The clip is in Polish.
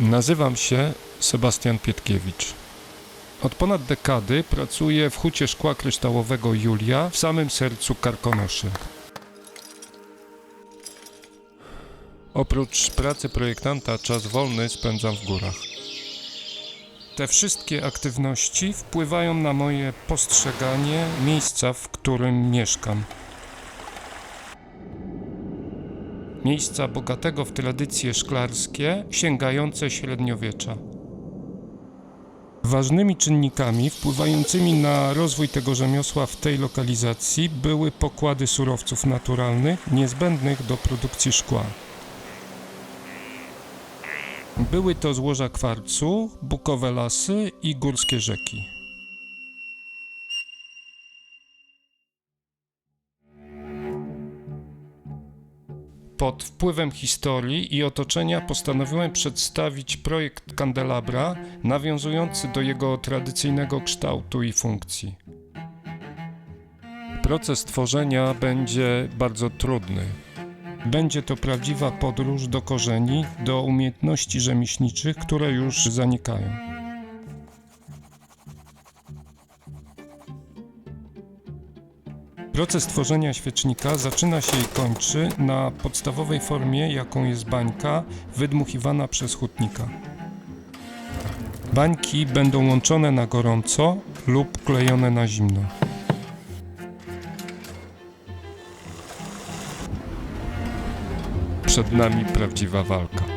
Nazywam się Sebastian Pietkiewicz. Od ponad dekady pracuję w hucie szkła kryształowego Julia w samym sercu Karkonoszy. Oprócz pracy projektanta czas wolny spędzam w górach. Te wszystkie aktywności wpływają na moje postrzeganie miejsca, w którym mieszkam. Miejsca bogatego w tradycje szklarskie, sięgające średniowiecza. Ważnymi czynnikami wpływającymi na rozwój tego rzemiosła w tej lokalizacji były pokłady surowców naturalnych niezbędnych do produkcji szkła. Były to złoża kwarcu, bukowe lasy i górskie rzeki. Pod wpływem historii i otoczenia postanowiłem przedstawić projekt kandelabra nawiązujący do jego tradycyjnego kształtu i funkcji. Proces tworzenia będzie bardzo trudny. Będzie to prawdziwa podróż do korzeni, do umiejętności rzemieślniczych, które już zanikają. Proces tworzenia świecznika zaczyna się i kończy na podstawowej formie, jaką jest bańka, wydmuchiwana przez hutnika. Bańki będą łączone na gorąco lub klejone na zimno. Przed nami prawdziwa walka.